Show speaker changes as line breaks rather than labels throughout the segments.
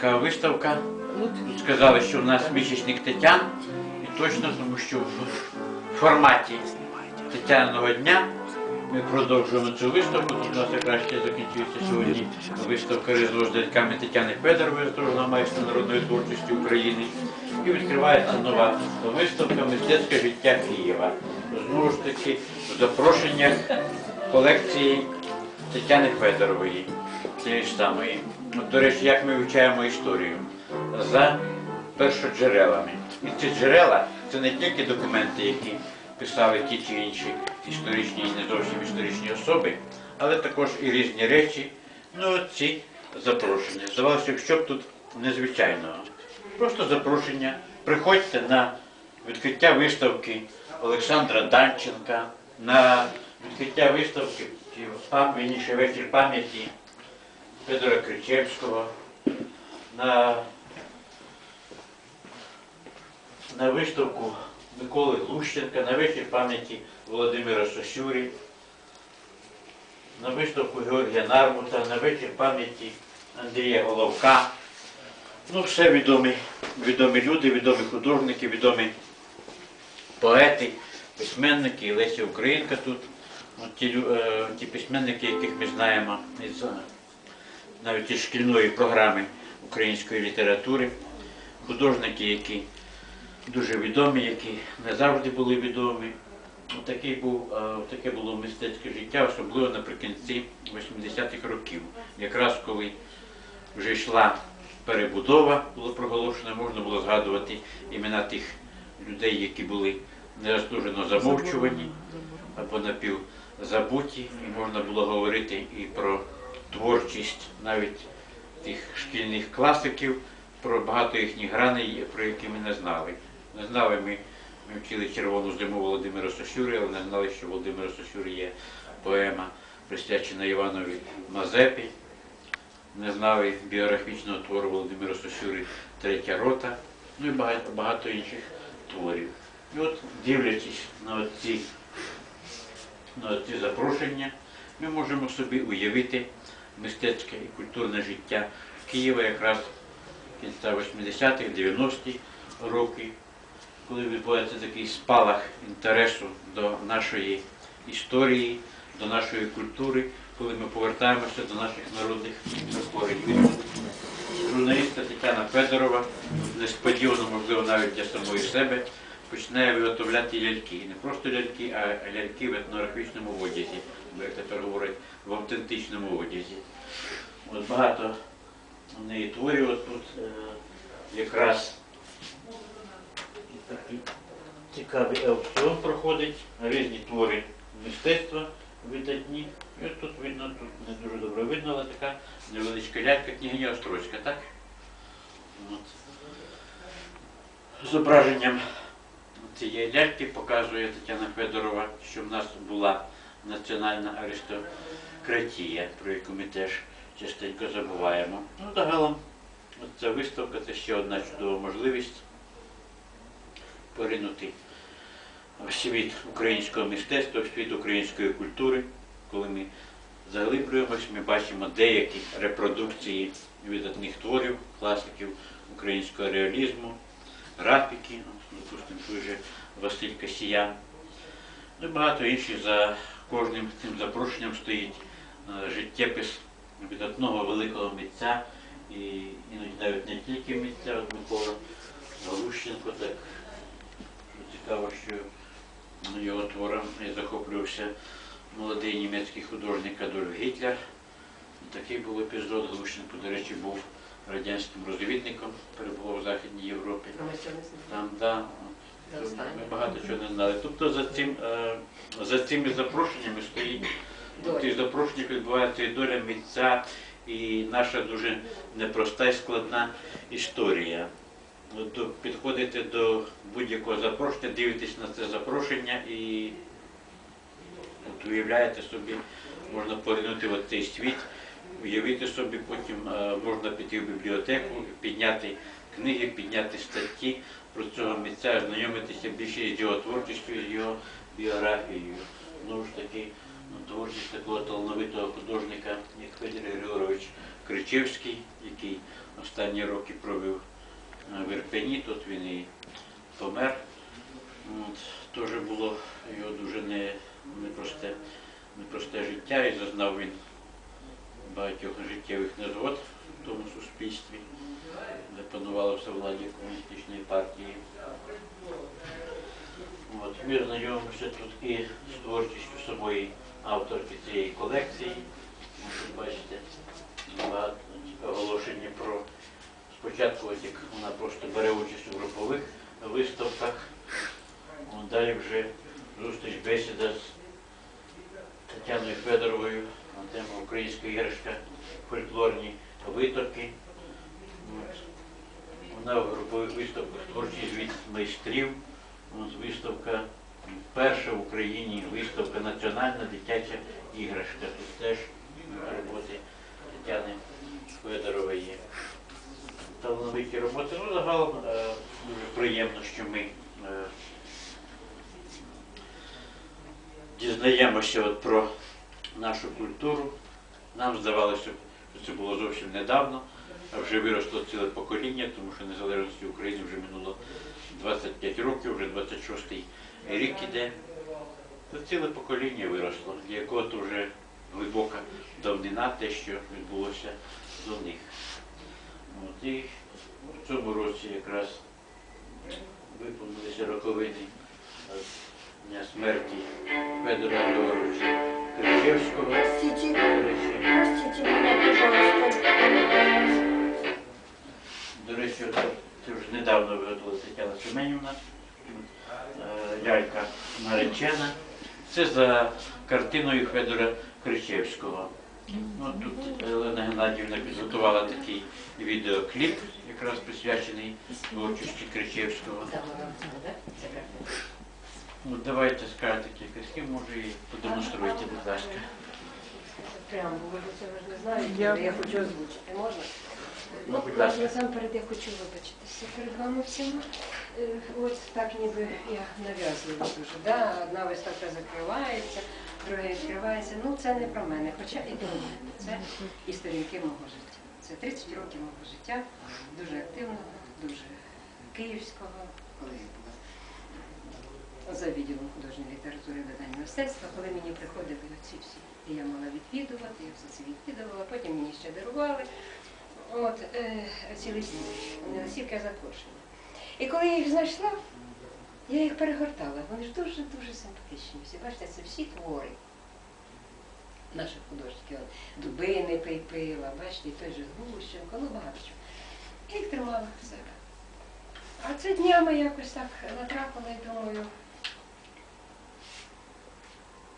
цікава виставка. Сказали, що в нас місячник Тетян. І точно, тому що в форматі Тетяного дня ми продовжуємо цю виставку. Тут у нас якраз ще закінчується сьогодні виставка «Різдво з ляльками Тетяни Федорової, заслуженого майстра народної творчості України. І відкривається нова виставка Мистецьке життя Києва. Знову ж таки, в запрошеннях колекції Тетяни Федорової, тієї ж самої. От, до речі, як ми вивчаємо історію за першоджерелами. І ці джерела це не тільки документи, які писали ті чи інші історичні і не зовсім історичні особи, але також і різні речі. Ну, ці запрошення. Здавалося, б, що б тут незвичайного. Просто запрошення. Приходьте на відкриття виставки Олександра Данченка, на відкриття виставки пам- вечір пам'яті Федора Кричевського, на, на виставку Миколи Глущенка, на вечір пам'яті Володимира Сосюрі, на виставку Георгія Нарбута, на вечір пам'яті Андрія Головка. Ну, все відомі, відомі люди, відомі художники, відомі поети, письменники, Леся Українка тут. От ті, е, ті письменники, яких ми знаємо із навіть із шкільної програми української літератури, художники, які дуже відомі, які не завжди були відомі. Такий був, е, таке було мистецьке життя, особливо наприкінці 80-х років, якраз коли вже йшла перебудова, було проголошено, можна було згадувати імена тих людей, які були незаслужено замовчувані або напівзабуті, і можна було говорити і про творчість навіть тих шкільних класиків, про багато їхніх граней, про які ми не знали. Не знали ми, ми вчили червону зиму Володимира Сосюри, але не знали, що Володимира Сосюри є поема, присвячена Іванові Мазепі. Не знали біографічного твору Володимира Сосюри Третя рота, ну і багато, багато інших творів. І от дивлячись на ці, на ці запрошення, ми можемо собі уявити мистецьке і культурне життя Києва якраз кінця 80-х, 90-ті роки, коли відбувається такий спалах інтересу до нашої історії, до нашої культури, коли ми повертаємося до наших народних коренів. Журналістка Тетяна Федорова, несподівано, можливо, навіть для самої себе, починає виготовляти ляльки. Не просто ляльки, а ляльки в етнографічному одязі, бо як тепер говорять, в автентичному одязі. От багато у неї творів тут е, якраз цікавий аукціон проходить, різні твори мистецтва видатні. І от тут видно, тут не дуже добре видно, але така невеличка лялька княгиня Острозька, так? От. Зображенням цієї ляльки показує Тетяна Федорова, що в нас була національна аристократія, про яку ми теж частенько забуваємо. Ну, загалом, ця виставка це ще одна чудова можливість поринути в світ українського мистецтва, в світ української культури, коли ми заглиблюємось, ми бачимо деякі репродукції видатних творів, класиків українського реалізму, графіки, ну, допустимо, той же Василь Касіян. Ну і багато інших за кожним цим запрошенням стоїть е, життєпис видатного великого митця, і іноді навіть не тільки митця, от Микола Галущенко, так цікаво, що його твором я захоплювався молодий німецький художник Адольф Гітлер. Такий був епізод. Глущенко, до речі, був радянським розвідником, перебував в Західній Європі. Там, да, ми багато чого не знали. Тобто за, цим, е, за цими запрошеннями стоїть, тих запрошеннях відбувається і доля митця, і наша дуже непроста і складна історія. До- підходите до будь-якого запрошення, дивитесь на це запрошення і от, уявляєте собі, можна поринути в цей світ, уявити собі, потім можна піти в бібліотеку, підняти книги, підняти статті про цього митця, ознайомитися більше з його творчістю, з його біографією. Знову ж таки, ну, творчість такого талановитого художника, як Федір Григорович Кричевський, який останні роки провів е, в Ірпені, тут він і помер. От, Теж було його дуже не, непросте, непросте життя і зазнав він багатьох життєвих незгод в тому суспільстві, де панувало все владі комуністичної партії. От, ми знайомимося тут і з творчістю самої авторки цієї колекції. Тут бачите, багато оголошення про спочатку, як вона просто бере участь у групових виставках. Далі вже зустріч бесіда з Тетяною Федоровою на тему українська іграшка, фольклорні витоки. Вона в групових виставках творчий звіт майстрів. Виставка, перша в Україні виставка національна дитяча іграшка. Тут теж роботи Тетяни Федорової. Талановиті роботи. Ну, загалом е, дуже приємно, що ми е, дізнаємося от про нашу культуру. Нам здавалося, це було зовсім недавно, а вже виросло ціле покоління, тому що незалежності України вже минуло 25 років, вже 26-й рік іде. Це ціле покоління виросло, для якого то вже глибока давнина те, що відбулося до них. От, і в цьому році якраз виповнилися роковини дня смерті Федора Георгійовича.
Простите,
До речі,
простите меня, пожалуйста.
До речі, це вже недавно виготовила Тетяна Семенівна, е, лялька наречена. Це за картиною Федора Кричевського. Ну, тут Олена Геннадіївна підготувала такий відеокліп, якраз присвячений творчості Кричевського. Ну, давайте скажете кілька слів, може і продемонструйте, будь ласка.
Прямо, ви ж цього ж не знаєте,
Я-
але я хочу озвучити. Можна? Ну,
будь ласка.
насамперед я хочу вибачитися перед вами всіма. Е, От так ніби я нав'язлива дуже. Да? Одна виставка закривається, друга відкривається. Ну це не про мене, хоча і про мене. Це і сторінки мого життя. Це 30 років мого життя, дуже активного, дуже київського, коли я була за відділом художньої літератури і видань мистецтва, коли мені приходили оці всі. І я мала відвідувати, я все це відвідувала, потім мені ще дарували. От, е, ці листівки, настільки запрошені. І коли я їх знайшла, я їх перегортала. Вони ж дуже-дуже симпатичні. Всі бачите, це всі твори наших художників. Дубини пила, бачите, той же Глущенко, ну багато чого. Я їх тримала в себе. А це днями якось так натрапила і думаю,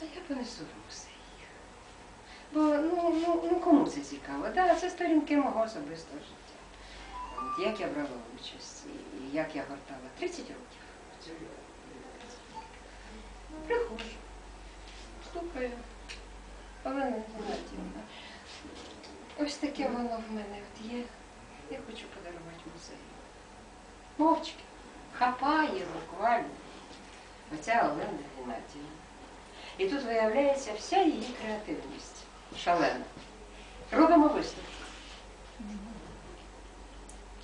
а я понесу в музей. Бо ну, ну, ну кому це цікаво? Да, це сторінки мого особистого життя. От, як я брала участь і, як я гортала. 30 років. Приходжу, стукаю. Олена Геннадіївна, ось таке воно в мене от є. Я хочу подарувати музею. Мовчки. Хапає буквально. Оця Олена Геннадіївна. І тут виявляється вся її креативність. Шалена. Робимо виставку.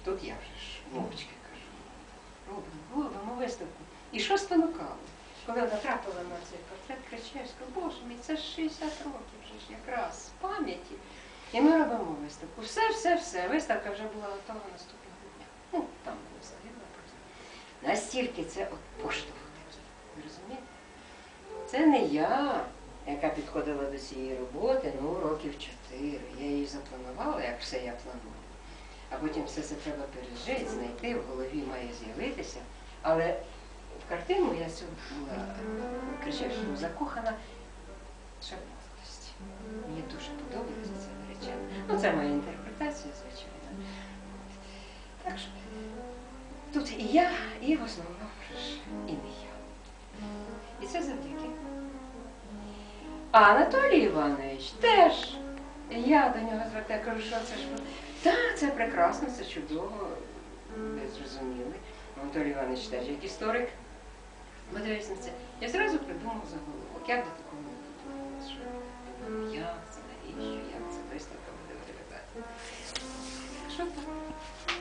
Тут я вже ж мовчки кажу. Робимо, робимо виставку. І що спонукало? Коли вона трапила на цей портрет Кричевського, боже мій, це ж 60 років вже ж якраз пам'яті. І ми робимо виставку. Все, все, все. Виставка вже була готова наступного дня. Ну, там було загибло просто. Настільки це от поштовх такий. Ви розумієте? Це не я, яка підходила до цієї роботи, ну, років чотири. Я її запланувала, як все я планую. А потім все це треба пережити, знайти, в голові має з'явитися. Але в картину я цю була Кричевську закохана ще в молодості. Мені дуже подобається ця наречена. Ну, це моя інтерпретація, звичайно. Так що тут і я, і в основному Анатолій Іванович теж. Я до нього звертаю, кажу, що це ж. Так, це прекрасно, це чудово. Ви зрозуміли. Анатолій Іванович теж як історик. Ми на це. Я зразу придумав заголовок. Як до такого не додумалася? Як це, навіщо, як це виставка буде виглядати. що так.